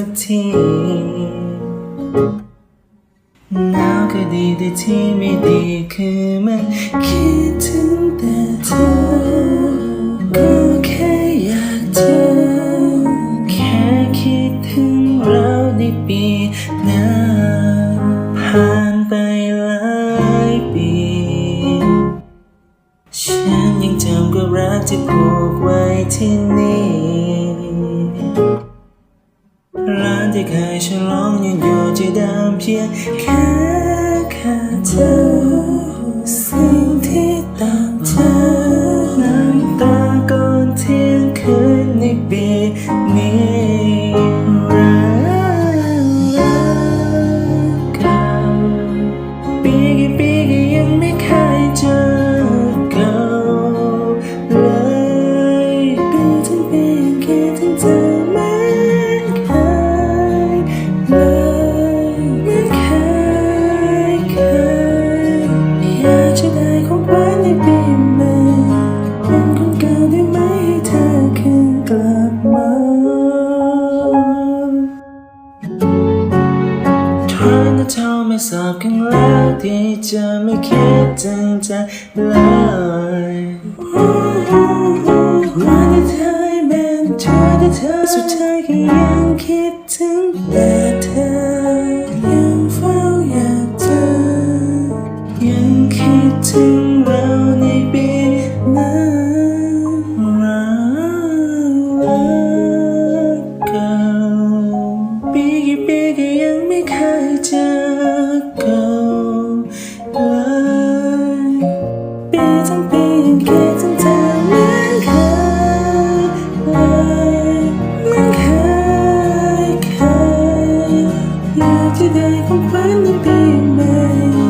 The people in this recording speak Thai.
ักทีหนาวก็ดีแต่ที่ไม่ดีคือมันคิดถึงแต่เธอ ก็แค่อยากเจอ แค่คิดถึงเราในปีหน้าผ่านไปหลายปี ฉันยังจำก็รักที่ผูกไว้ที่นี่ 推开始隆年游记的片看看它 ไม่สอบครั้งแล้วที่จะไม่คิดถึงใจเลยวันที่เธอเป็นเธอแต่เธอสุดท้ายก็ยังคิด today, complaining, baby.